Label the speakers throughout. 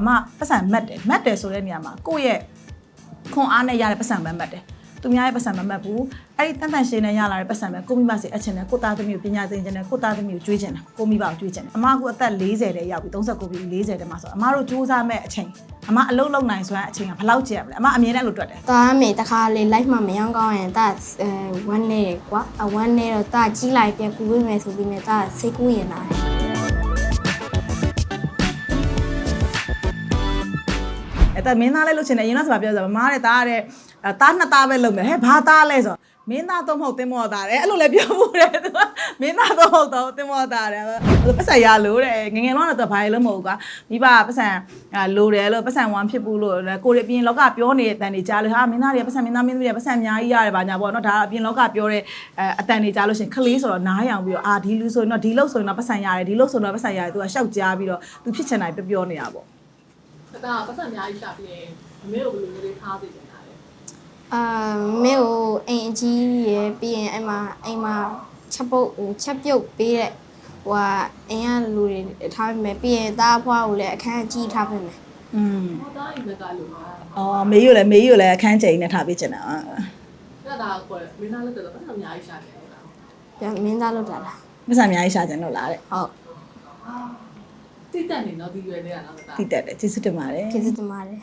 Speaker 1: အမပတ်စံမတ်တယ်မတ်တယ်ဆိုတဲ့နေရာမှာကိုယ့်ရဲ့ခွန်အားနဲ့ရတဲ့ပတ်စံပဲမတ်တယ်သူများရဲ့ပတ်စံမမတ်ဘူးအဲ့ဒီတန်တန်ရှင်းနဲ့ရလာတဲ့ပတ်စံပဲကိုမိဘစီအချင်းနဲ့ကိုသားသမီးကိုပညာသင်ခြင်းနဲ့ကိုသားသမီးကိုကျွေးခြင်းနဲ့ကိုမိဘကိုကျွေးခြင်းနဲ့အမကအသက်40တဲ့ရောက်ပြီ39ပြီ40တဲ့မှာဆိုအမတို့စူးစမ်းမဲ့အချိန်အမအလုံးလုံးနိုင်စွမ်းအချိန်ကဘယ်လောက်ကြာမလဲအမအမြင်နဲ့လို့တွက်တယ်
Speaker 2: တာမေတခါလေ live မှာမရောကောင်းရင်တာအဲဝမ်းနေတယ်ကွာအဝမ်းနေတော့တာကြီးလိုက်ပြန်ကူပေးမယ်ဆိုပြီးမြတာစိတ်ကူးရင်လာတယ်
Speaker 1: မင်းသားလဲလို့ချင်တယ်အရင်တော့ဆိုပြောဆိုမမားတဲ့သားတဲ့သားနှစ်သားပဲလုပ်မယ်ဟဲ့ဘာသားလဲဆိုမင်းသားတော့မဟုတ်တင်းမောသားတယ်အဲ့လိုလည်းပြောမှုတယ်သူကမင်းသားတော့မဟုတ်တော့တင်းမောသားတယ်ပတ်စံရလို့တဲ့ငငယ်တော့တော့ဘာလဲလို့မဟုတ်ဘူးကမိဘပတ်စံလိုတယ်လို့ပတ်စံဝမ်းဖြစ်ဘူးလို့ကိုရီအပြင်လောကပြောနေတဲ့အတန်တွေကြားလို့ဟာမင်းသားတွေပတ်စံမင်းသားမင်းသမီးတွေပတ်စံအများကြီးရတယ်ဗာညာပေါ့နော်ဒါအပြင်လောကပြောတဲ့အတန်တွေကြားလို့ရှင်ခလေးဆိုတော့နားရောင်ပြီးတော့အာဒီလူဆိုရင်တော့ဒီလောက်ဆိုရင်တော့ပတ်စံရတယ်ဒီလောက်ဆိုရင်တော့ပတ်စံရတယ်သူကရှောက်ကြားပြီးတော့သူဖြစ်ချင်တိုင်းပြောပြောနေတာပေါ့
Speaker 3: အတာပတ်စံအများကြီးရှာပြီးရင်အမေကိုဘယ်လိုမျိုးလေးထားစေချင်တာလဲ
Speaker 2: အာမေကိုအိမ်အကြီးရယ်ပြီးရင်အဲ့မှာအိမ်မှာချက်ပုတ်ချက်ပြုတ်ပေးတဲ့ဟိုဟာအိမ်ကလူတွေထားပေးမယ်ပြီးရင်တားဖွားကိုလည်းအခန်းအကြီးထားပေးမယ်
Speaker 1: อืม
Speaker 3: ဟောသားအိမ်ဘက်ကလူက
Speaker 1: အော်မေးရလဲမေးရလဲအခန်းချိန်နဲ့ထားပေးချင်တာအာ
Speaker 3: အဲ့ဒါကိုမင်းသားလက်တော့ပတ်စံအများကြီးရှာတယ်ဟုတ်လား
Speaker 2: ပြန်မင်းသားလောက်တာလား
Speaker 1: မဆန်အများကြီးရှာချင်လို့လားတဲ့
Speaker 2: ဟုတ်
Speaker 3: တိတက်နေတော့ဒီရွယ်လေးကနော်တာ
Speaker 1: တိတက်တယ်ကျေးဇူးတင်ပါတယ်
Speaker 2: ကျေးဇူးတင်ပါတယ်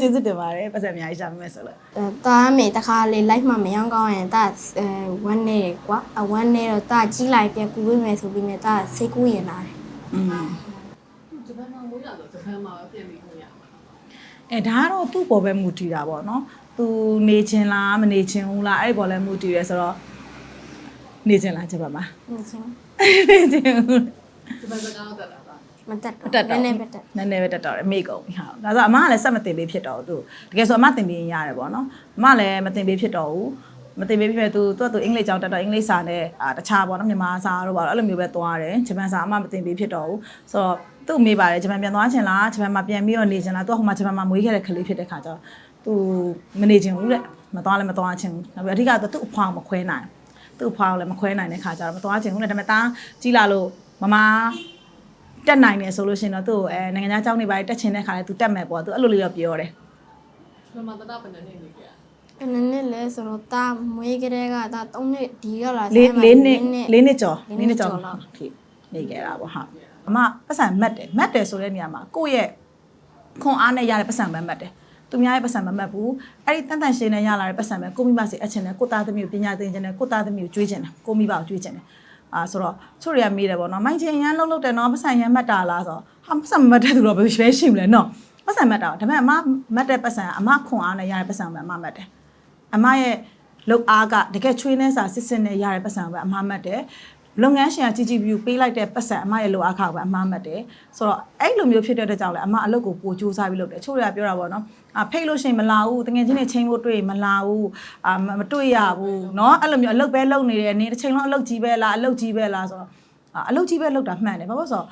Speaker 1: ကျေးဇူးတင်ပါတယ်ပတ်စံအများကြီးရှာပေးမယ်ဆိုလို့
Speaker 2: အဲတာမေတခါလေ live မှာမရောကောင်းရင်တာအဲဝမ်းနေတယ်ကွာအဝမ်းနေတော့တာကြီးလိုက်ပြန်ကူပေးမယ်ဆိုပြီးမြတာစိတ်ကူးရင်လာတယ်
Speaker 1: อืม
Speaker 3: ဂျပန်မှာမိုးရတော့ဂျပန်မှာပဲပြင်ပြီးမိုးရမှာ
Speaker 1: အဲဒါကတော့သူ့ပေါ်ပဲမူတည်တာပေါ့နော်သူနေချင်လားမနေချင်ဘူးလားအဲ့ဒီပေါ်လဲမူတည်ရဲဆိုတော့နေချင်လားချက်ပါမှာ
Speaker 2: နေချင်း
Speaker 1: နေချင်ဘူး
Speaker 3: ဂျပန်စကားတော့တက်တာပါ
Speaker 2: မတက်
Speaker 1: မတက်
Speaker 2: တော့
Speaker 1: တော့
Speaker 2: နည်းနည်းပဲတက်
Speaker 1: နည်းနည်းပဲတက်တော့တယ်မေ့ကုန်ပြီဟာဒါဆိုအမကလည်းစက်မတင်ပေးဖြစ်တော့ဘူးသူတကယ်ဆိုအမတင်ပေးရင်ရတယ်ပေါ့နော်အမလည်းမတင်ပေးဖြစ်တော့ဘူးမတင်ပေးဖြစ်မဲ့သူသူကသူအင်္ဂလိပ်ကျောင်းတက်တော့အင်္ဂလိပ်စာနဲ့အာတခြားပေါ့နော်မြန်မာစာတို့ပေါ့အဲ့လိုမျိုးပဲသွားတယ်ဂျပန်စာအမမတင်ပေးဖြစ်တော့ဘူးဆိုတော့သူ့မေးပါတယ်ဂျပန်ပြန်သွားချင်လားဂျပန်မှာပြန်ပြီးတော့နေချင်လားသူကဟိုမှာဂျပန်မှာမွေးခဲ့တဲ့ကလေးဖြစ်တဲ့ခါကျတော့သူမနေချင်ဘူးတဲ့မသွားလည်းမသွားချင်ဘူးနောက်ပြီးအဓိကတော့သူ့အဖွားကိုမခွဲနိုင်သူ့အဖွားကိုလည်းမခွဲနိုင်တဲ့ခါကျတော့မသွားချင်ဘူးတဲ့ဒါပေမဲ့တားကြီးလာလို့မမ တက်နိုင်တယ်ဆိုလို့ရှိရင်တော့သူ့ကိုအဲနိုင်ငံခြားကျောင်းနေပါတက်ချင်တဲ့ခါလဲသူတက်မယ်ပေါ့သူအဲ့လိုလေးတော့ပြောတယ်
Speaker 3: ဂျပန်မှာတတပနေနေနေကြ
Speaker 2: ဘယ်နှစ်နှစ်လဲဆိုတော့တာမွေးကလေးကဒါ3နှစ်ဒီရောက်လာ
Speaker 1: လေးလေးနှစ်လေးနှစ်ကျော်
Speaker 2: လေး
Speaker 1: လေး
Speaker 2: နှစ်
Speaker 1: နှစ်ကျော်
Speaker 2: ကျော်လောက်
Speaker 1: ထိနေခဲ့တာပေါ့ဟာအမပတ်စံမတ်တယ်မတ်တယ်ဆိုတဲ့နေရာမှာကိုယ့်ရဲ့ခွန်အားနဲ့ရတဲ့ပတ်စံပဲမတ်တယ်သူများရဲ့ပတ်စံမမတ်ဘူးအဲ့ဒီတန်တန်ရှင်းနဲ့ရလာတဲ့ပတ်စံပဲကိုမိဘစီအချင်းနဲ့ကိုသားသမီးကိုပညာသင်ခြင်းနဲ့ကိုသားသမီးကိုကျွေးခြင်းနဲ့ကိုမိဘကိုကျွေးခြင်းနဲ့ အာဆိုတော့ချို့တွေကမေးတယ်ပေါ့နော်မိုင်းချင်းရန်လုံးလုံးတယ်နော်ပတ်စံရန်မတ်တာလားဆိုတော့ဟာပတ်စံမမတ်တဲ့သူတော့ဘယ်ပဲရှိမလဲနော်ပတ်စံမတ်တာဒါပေမဲ့အမမတ်တဲ့ပတ်စံအမခွန်အားနဲ့ရတဲ့ပတ်စံပဲအမမတ်တယ်အမရဲ့လုပ်အားကတကယ်ချွေးနေစာစစ်စစ်နဲ့ရတဲ့ပတ်စံပဲအမှားမှတ်တယ် လုပ်ငန်းရှင်ကကြီးကြီးပြူပေးလိုက်တဲ့ပတ်စံအမရဲ့လုပ်အားခကိုပဲအမှားမှတ်တယ်ဆိုတော့အဲ့လိုမျိုးဖြစ်တဲ့အတွက်ကြောင့်လည်းအမအလုပ်ကိုပိုကြိုးစားပြီးလုပ်တယ်ချို့တွေကပြောတာပေါ့နော်အဖိတ်လို့ရှိရင်မလာဘူးတကယ်ချင်းနေချင်းဖို့တွေ့မလာဘူးအာမတွေ့ရဘူးเนาะအဲ့လိုမျိုးအလုပ်ပဲလုပ်နေတယ်နေတစ်ချိန်လုံးအလုပ်ကြီးပဲလားအလုပ်ကြီးပဲလားဆိုတော့အလုပ်ကြီးပဲလုပ်တာမှန်တယ်ဘာလို့ဆိုတော့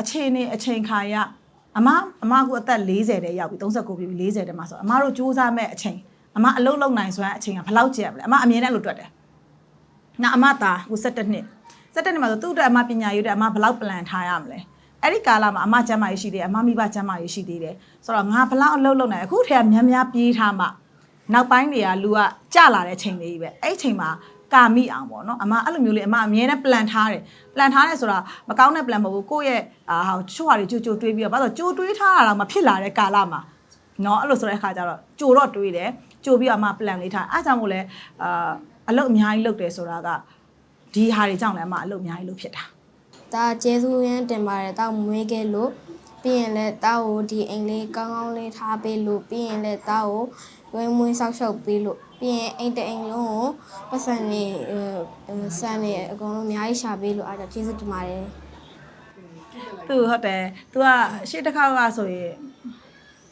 Speaker 1: အချိန်နေအချိန်ခါရအမအမကအသက်40တဲ့ရောက်ပြီ39ပြီ40တဲ့မှာဆိုအမတို့စူးစမ်းမဲ့အချိန် အမအလုံးလုံးနိုင်စွမ်းအချိန်ကဘယ်လောက်ကြာမလဲအမအမြင်နဲ့လို့တွက်တယ်။နောက်အမသားဟို17နှစ် 17နှစ်မှာဆိုသူ့အတွက်အမပညာရေးအတွက်အမဘယ်လောက်ပလန်ထားရမလဲ။အဲ့ဒီကာလမှာအမကျမ်းမာရေးရှိသေးတယ်အမမိဘကျမ်းမာရေးရှိသေးတယ်။ဆိုတော့ငါဘယ်လောက်အလုံးလုံးနိုင်အခုထဲကများများပြေးထားမှနောက်ပိုင်းတွေကလူကကြလာတဲ့ချိန်လေးပဲ။အဲ့ဒီချိန်မှာကာမိအောင်ပေါ့နော်အမအဲ့လိုမျိုးလေးအမအမြဲတမ်း plan ထားတယ် plan ထားတယ်ဆိုတာမကောင်းတဲ့ plan မဟုတ်ဘူးကိုယ့်ရဲ့အာဟာချို့ဟာတွေကြိုကြိုတွေးပြီးတော့ဘာလို့ကြိုတွေးထားတာတော့မဖြစ်လာတဲ့ကာလမှာနော်အဲ့လိုဆိုတဲ့အခါကျတော့ကြိုတော့တွေးတယ်ကြိုပြီးတော့မှ plan လေးထားအားကြောင့်မို့လဲအာအလုပ်အများကြီးလုပ်တယ်ဆိုတာက ဒီဟာတွေကြောင့်လည်းအမအလုပ်အများကြီးလုပ်ဖြစ်တာ
Speaker 2: ဒါကျေးဇူးရမ်းတင်ပါတယ်တောက်မွေးခဲ့လို့ပြီးရင်လည်းတောက်ကိုဒီအိမ်လေးကောင်းကောင်းလေးထားပေးလို့ပြီးရင်လည်းတောက်ကိုဝင်းမွေးဆောက်ရှောက်ပေးလို့ပြီးရင်အိမ်တအိမ်လုံးကိုပတ်စံနေဆန်နေအကုန်လုံးအများကြီးရှာပေးလို့အားကြောင့်ကျေးဇူးတင်ပါတယ်
Speaker 1: သူဟုတ်တယ်သူကရှေ့တစ်ခါကဆိုရင်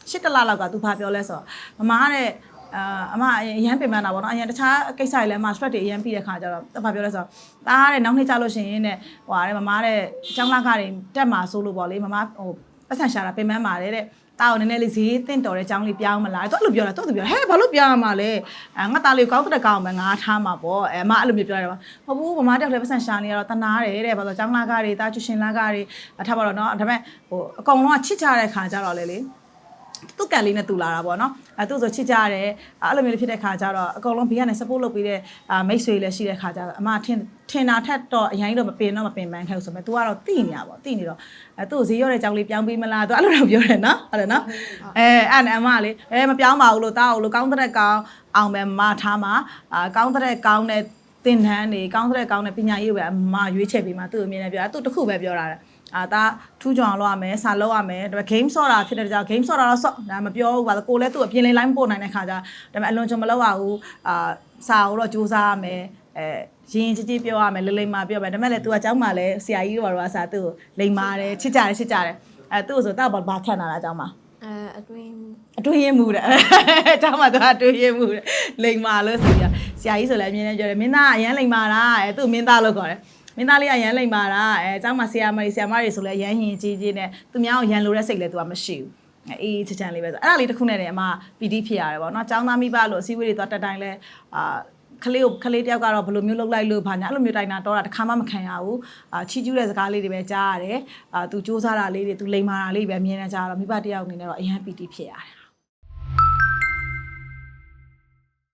Speaker 1: ရှစ်တလလောက်ကသူဘာပြောလဲဆိုတော့မမကတဲ့ အာအမအရင်အရန်ပြင်ပန်းတာပေါ့နော်အရင်တခြားကိစ္စတွေလည်းအမ stress တွေအရန်ပြီးတဲ့ခါကျတော့သူဘာပြောလဲဆိုတော့တားတဲ့နောက်နှစ်ကြလို့ရှိရင်တဲ့ဟိုဟာတဲ့မမတဲ့ကျောင်းလာခတွေတက်မှာဆိုလို့ပေါ့လေမမဟိုပတ်စံရှာတာပြင်ပန်းပါတယ်တဲ့တာကိုနည်းနည်းလေးဈေးတင့်တော်တဲ့အကြောင်းလေးပြောင်းမလားသူအဲ့လိုပြောတာသူအဲ့လိုပြောဟဲ့ဘာလို့ပြောင်းရမှာလဲအဲငါသားလေးကိုကောင်းတဲ့ကောင်ပဲငါထားမှာပေါ့အဲအမအဲ့လိုမျိုးပြောတယ်ပါမဟုတ်ဘူးဗမာတက်လည်းပတ်စံရှာနေရတော့တနာတယ်တဲ့ဘာလို့ကျောင်းလာကားတွေတာကျူရှင်လာကားတွေအထားပါတော့နော်ဒါပေမဲ့ဟိုအကောင်လုံးကချစ်ကြတဲ့ခါကြတော့လေလေ သူ့ကန်လေးနဲ့တူလာတာပေါ့နော်အဲသူ့ဆိုချစ်ကြတယ်အဲ့လိုမျိုးလေးဖြစ်တဲ့ခါကျတော့အကောင်လုံးဘေးကနေ support လုပ်ပေးတဲ့အာမိတ်ဆွေလည်းရှိတဲ့ခါကျတော့အမထင်ထင်တာထက်တော့အရင်တော့မပင်တော့မပင်ပန်းခဲ့ဘူးဆိုပေမဲ့ तू ကတော့တိနေရပါတိနေတော့အဲသူ့ကိုဈေးရောတဲ့ကြောင်လေးပြောင်းပေးမလား तू အဲ့လိုတော့ပြောတယ်နော်ဟုတ်တယ်နော်အဲအဲ့နဲ့အမလေးအဲမပြောင်းပါဘူးလို့တားအောင်လို့ကောင်းတဲ့ကောင်အောင်ပဲမထားမှာအာကောင်းတဲ့ကောင်နဲ့တင်တန်းနေကောင်းတဲ့ကောင်းတဲ့ပညာရေးပဲအမရွေးချယ်ပေးမှာသူ့အမြင်နဲ့ပြောတာသူတခုပဲပြောတာလေ အာဒါထူးကြောင်လောက်ရမယ်စာလောက်ရမယ်ဒါပေမဲ့ game ဆော့တာဖြစ်တဲ့ကြောင့် game ဆော့တာတော့ဆော့ဒါမပြောဘူးပါကိုလည်းသူ့အပြင်လေး line ပို့နိုင်တဲ့ခါကျဒါပေမဲ့အလွန်ချုံမလောက်ရဘူးအာစာကိုတော့စူးစမ်းရမယ်အဲရင်ကြီးကြီးပြောရမယ်လိမ့်လိမ့်မာပြောမယ်ဒါပေမဲ့လည်း तू ကเจ้าမှာလည်းဆရာကြီးတို့ဘာလို့အစားသူ့ကိုလိမ့်မာတယ်ချစ်ကြတယ်ချစ်ကြတယ်အဲသူ့ကိုဆိုတော့ဘာဘာခံတာလားเจ้าမှာ
Speaker 2: အဲအတွင်း
Speaker 1: အတွင်းရင်မှုတဲ့ เจ้าမှာသူကအတွင်းရင်မှုတဲ့လိမ့်မာလို့ဆိုပြဆရာကြီးဆိုလည်းအမြင်နဲ့ပြောတယ်မင်းသားအရန်လိမ့်မာတာအဲသူ့မင်းသားလို့ခေါ်တယ် မင်းသားလေးကရန်လိမ့်မာတာအဲเจ้าမှာဆရာမကြီးဆရာမတွေဆိုလည်းရန်ရင်ကြီးကြီးနဲ့သူများကိုရန်လိုတဲ့စိတ်လည်းသူကမရှိဘူးအေးချစ်ချမ်းလေးပဲဆိုအဲ့ဒါလေးတစ်ခုနဲ့တည်းအမပီတိဖြစ်ရတယ်ပေါ့နော်။ចောင်းသားမိဘလို့အစည်းအဝေးတွေသွားတက်တိုင်းလဲအာခလေးကိုခလေးတယောက်ကတော့ဘယ်လိုမျိုးလုပ်လိုက်လို့ဘာညာအဲ့လိုမျိုးတိုင်တာတော့တာတစ်ခါမှမခံရဘူးအာချီကျူးတဲ့စကားလေးတွေပဲကြားရတယ်အာသူစူးစမ်းတာလေးတွေသူလိမ်မာတာလေးတွေပဲမြင်နေကြတော့မိဘတယောက်အနေနဲ့တော့အရန်ပီတိဖြစ်ရတယ်